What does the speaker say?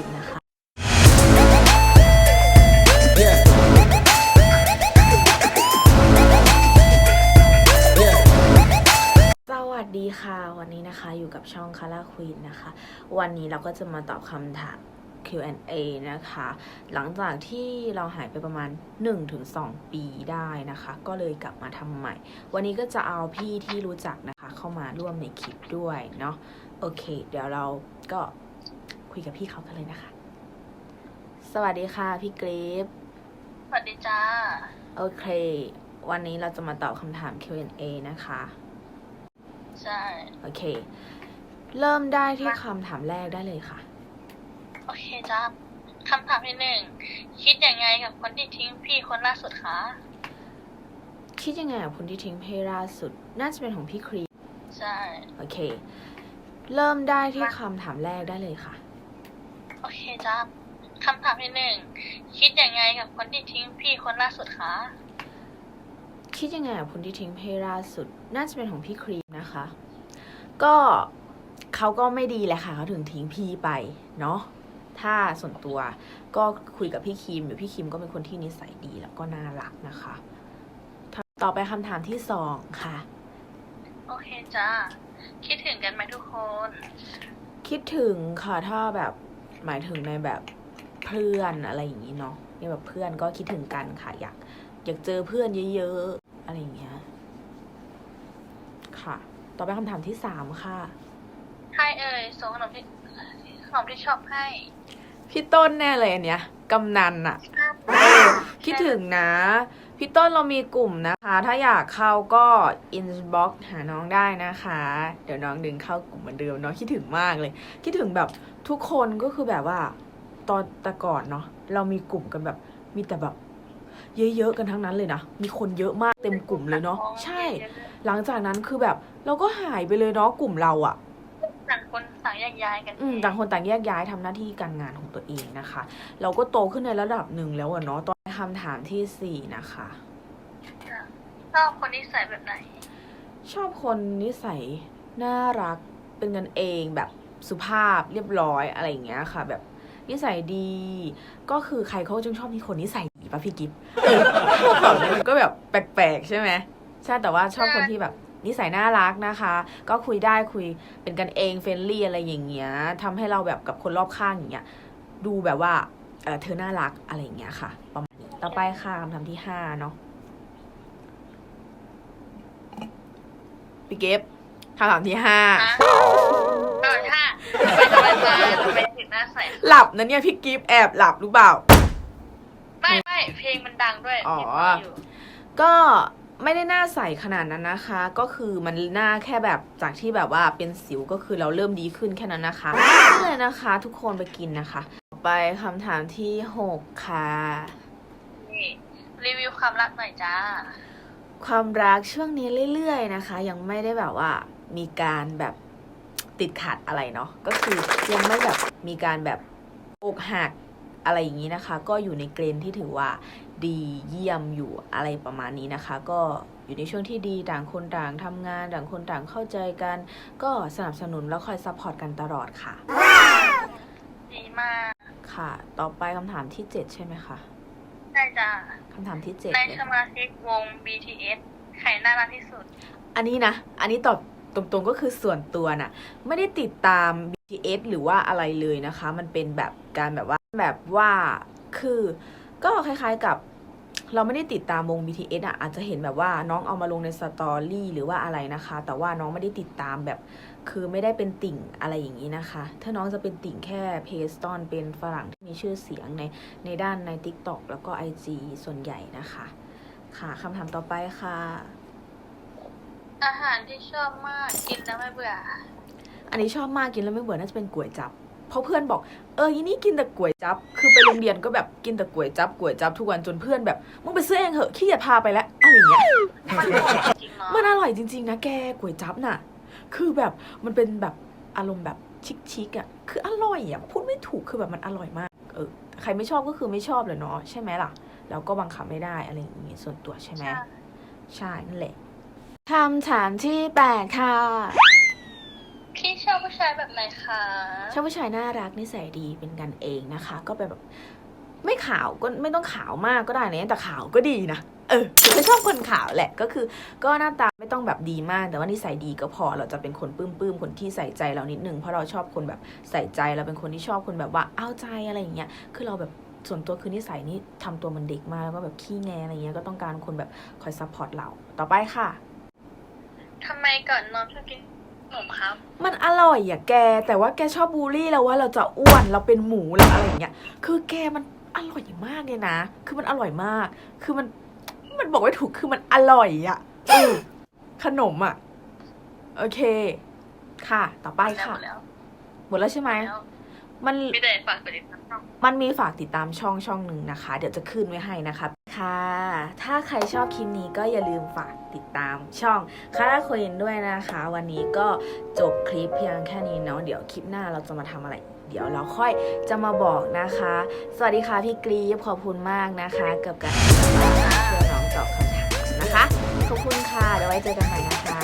Queen นะคะสวัสดีค่ะวันนี้นะคะอยู่กับช่องคาร่าควีนนะคะ วันนี้เราก็จะมาตอบคำถาม Q&A นะคะ หลังจากที่เราหายไปประมาณ 1-2 ปีได้นะคะ ก็เลยกลับมาทำใหม่ วันนี้ก็จะเอาพี่ที่รู้จักนะคะ เข้ามาร่วมในคลิปด้วยเนาะโอเค เดี๋ยวเราก็ คุยกับพี่เขากันเลยนะคะ สวัสดีค่ะ พี่เกรฟสวัสดีจ้า โอเค วันนี้เราจะมาตอบคำถาม Q&A นะคะ ใช่ โอเค เริ่มได้ที่คำถามแรกได้เลยค่ะ โอเคจ้าคำถามที่หนึ่ง คิดยังไงกับคนที่ทิ้งพี่คนล่าสุดคะ คิดยังไงกับคนที่ทิ้งเพล่าสุด น่าจะเป็นของพี่ครีมใช่ โอเค เริ่มได้ที่คำถามแรกได้เลยค่ะ โอเคจ้าคำถามที่หนึ่งคิดยังไงกับคนที่ทิ้งพี่คนล่าสุดคะคิดยังไงกับคนที่ทิ้งเพล่าสุด น่าจะเป็นของพี่ครีมนะคะ ก็เขาก็ไม่ดีแหละค่ะเขาถึงทิ้งพี่ไปเนาะถ้าส่วนตัวก็คุยกับพี่คิมอยู่พี่คิมก็เป็นคนที่นิสัยดีแล้วก็น่ารักนะคะต่อไปคำถามที่สองค่ะ โอเคจ้าคิดถึงกันไหมทุกคน คิดถึงค่ะถ้าแบบ หมายถึงในแบบเพื่อนอะไรอย่างนี้เนาะในแบบเพื่อนก็คิดถึงกันค่ะอยากอยากเจอเพื่อนเยอะๆอะไรอย่างเงี้ยค่ะ ต่อไปคำถามที่สามค่ะให้เอ่ยส่งขนมที่ขนมที่ชอบให้ พี่ต้นแน่เลยอันเนี้ยกำนันอะคิดถึงนะ พี่ต้นเรามีกลุ่มนะคะ ถ้าอยากเข้าก็ inbox หาน้องได้นะคะ เดี๋ยวน้องดึงเข้ากลุ่มเหมือนเดิมเนาะคิดถึงมากเลย คิดถึงแบบทุกคนก็คือแบบว่า ตอนแต่ก่อนเนาะเรามีกลุ่มกันแบบมีแต่แบบเยอะๆกันทั้งนั้นเลยนะ มีคนเยอะมากเต็มกลุ่มเลยเนาะ ใช่ หลังจากนั้นคือแบบเราก็หายไปเลยเนาะกลุ่มเราอะต่างคนต่างแยกย้ายกันอืมต่างคนต่างแยกย้ายทำหน้าที่การงานของตัวเองนะคะ เราก็โตขึ้นในระดับหนึ่งแล้วอะเนาะตอน คำถามที่สี่นะคะ ชอบคนนิสัยแบบไหน ชอบคนนิสัยน่ารักเป็นกันเองแบบสุภาพเรียบร้อยอะไรอย่างเงี้ยค่ะ แบบนิสัยดี ก็คือใครเขาจึงชอบมีคนนิสัยดีป่ะพี่กิฟต์เออแบบนี้มันก็แบบแปลกๆใช่ไหมใช่แต่ว่าชอบคนที่แบบนิสัยน่ารักนะคะ ก็คุยได้คุยเป็นกันเองเฟรนลี่อะไรอย่างเงี้ยทำให้เราแบบกับคนรอบข้างอย่างเงี้ย ดูแบบว่าเออเธอน่ารักอะไรอย่างเงี้ยค่ะประมาณนี้ ต่อไปค่ะคำถามที่ห้าเนาะพี่เก็บคำถามที่ห้าฮะเออถ้าทำไมทำไมมาทำไมถึงหน้าใสหลับนะเนี่ยพี่กิฟแอบหลับหรือเปล่า ไม่ไม่เพลงมันดังด้วยอ๋อเห็นว่าอยู่ก็ไม่ได้หน้าใสขนาดนั้นนะคะ ก็คือมันหน้าแค่แบบจากที่แบบว่าเป็นสิวก็คือเราเริ่มดีขึ้นแค่นั้นนะคะนี่เลยนะคะ ทุกคนไปกินนะคะต่อไปคำถามที่หกค่ะนี่ รีวิวความรักหน่อยจ้า ความรักช่วงนี้เรื่อยๆนะคะ ยังไม่ได้แบบว่ามีการแบบติดขัดอะไรเนาะก็คือยังไม่แบบมีการแบบอกหักอะไรอย่างนี้นะคะ ก็อยู่ในเกณฑ์ที่ถือว่าดีเยี่ยมอยู่อะไรประมาณนี้นะคะ ก็อยู่ในช่วงที่ดีต่างคนต่างทำงานต่างคนต่างเข้าใจกัน ก็สนับสนุนแล้วคอยซัพพอร์ตกันตลอดค่ะ ดีมาก ค่ะ ต่อไปคำถามที่เจ็ดใช่ไหมคะ ได้จ้าคำถามที่เจ็ดในเลยสมาชิกวง BTS ใครน่ารักที่สุด อันนี้นะ อันนี้ตอบตรงๆก็คือส่วนตัวน่ะ ไม่ได้ติดตาม BTS หรือว่าอะไรเลยนะคะ มันเป็นแบบการแบบว่าแบบว่าคือ ก็คล้ายๆกับ เราไม่ได้ติดตามวง BTS อะอาจจะเห็นแบบว่าน้องเอามาลงในสตอรี่หรือว่าอะไรนะคะ แต่ว่าน้องไม่ได้ติดตามแบบ คือไม่ได้เป็นติ่งอะไรอย่างนี้นะคะ ถ้าน้องจะเป็นติ่งแค่เพจตอนเป็นฝรั่งที่มีชื่อเสียงในในด้านใน TikTok แล้วก็ IG ส่วนใหญ่นะคะ ค่ะคำถามต่อไปค่ะ อาหารที่ชอบมากกินแล้วไม่เบื่อ อันนี้ชอบมากกินแล้วไม่เบื่อน่าจะเป็นก๋วยจับ เพราะเพื่อนบอก เออยี่นี่กินแต่ก๋วยจับ คือไปโรงเรียนก็แบบกินแต่ก๋วยจับก๋วยจับทุกวันจนเพื่อนแบบมึงไปซื้อเองเหอะขี้เกียจพาไปแล้วอะไรอย่างเงี้ยมันอร่อยจริงเนาะมันอร่อยจริงๆนะแกก๋วยจับน่ะ คือแบบมันเป็นแบบอารมณ์แบบชิคๆอะคืออร่อยอะพูดไม่ถูกคือแบบมันอร่อยมากเออใครไม่ชอบก็คือไม่ชอบเลยเนาะใช่ไหมล่ะแล้วก็บังคับไม่ได้อะไรอย่างงี้ส่วนตัวใช่ไหมใช่ใช่นั่นแหละคำถามที่แปดค่ะพี่ช อบผู้ชายแบบไหนคะชอบผู้ชายน่ารักนิสัยดีเป็นกันเองนะคะ ก็เป็นแบบไม่ขาวก็ไม่ต้องขาวมากก็ได้นะแต่ขาวก็ดีนะเออไม่ชอบคนขาวแหละก็คือ ก็หน้าตาไม่ต้องแบบดีมาก แต่ว่านิสัยดีก็พอเราจะเป็นคนปลื้มๆคนที่ใส่ใจเรานิดนึงเพราะเราชอบคนแบบใส่ใจเราเป็นคนที่ชอบคนแบบว่าเอาใจอะไรอย่างเงี้ยคือเราแบบส่วนตัวคือนิสัยนี่ทำตัวเหมันเด็กมากแล้วก็แบบขี้แงอะไรเงี้ยก็ต้องการคนแบบคอยซัพพอร์ตเรา ต่อไปค่ะทำไมก่อนนอนชอบกิน ขนมครับ มันอร่อยอะแก แต่ว่าแกชอบบูลลี่เราว่าเราจะอ้วนเราเป็นหมูเราอะไรอย่างเงี้ย คือแกมันอร่อยมากเลยนะ คือมันอร่อยมาก คือมัน มันบอกไม่ถูก คือมันอร่อยอะเออขนมอะ โอเค ค่ะ ต่อไปค่ะหมดแล้วหมดแล้วใช่ไหม แล้วมันมีแต่ฝากไปติดตามช่อง มันมีฝากติดตามช่องช่องหนึ่งนะคะ เดี๋ยวจะขึ้นไว้ให้นะคะ ค่ะ ถ้าใครชอบคลิปนี้ก็อย่าลืมฝากติดตามช่องคาราควินด้วยนะคะ วันนี้ก็จบคลิปเพียงแค่นี้เนาะเดี๋ยวคลิปหน้าเราจะมาทำอะไร เดี๋ยวเราค่อยจะมาบอกนะคะ สวัสดีค่ะพี่กรีฟขอบคุณมากนะคะกับการช่วยน้องตอบคำถามนะคะ ขอบคุณค่ะเดี๋ยวไว้เจอกันใหม่นะคะ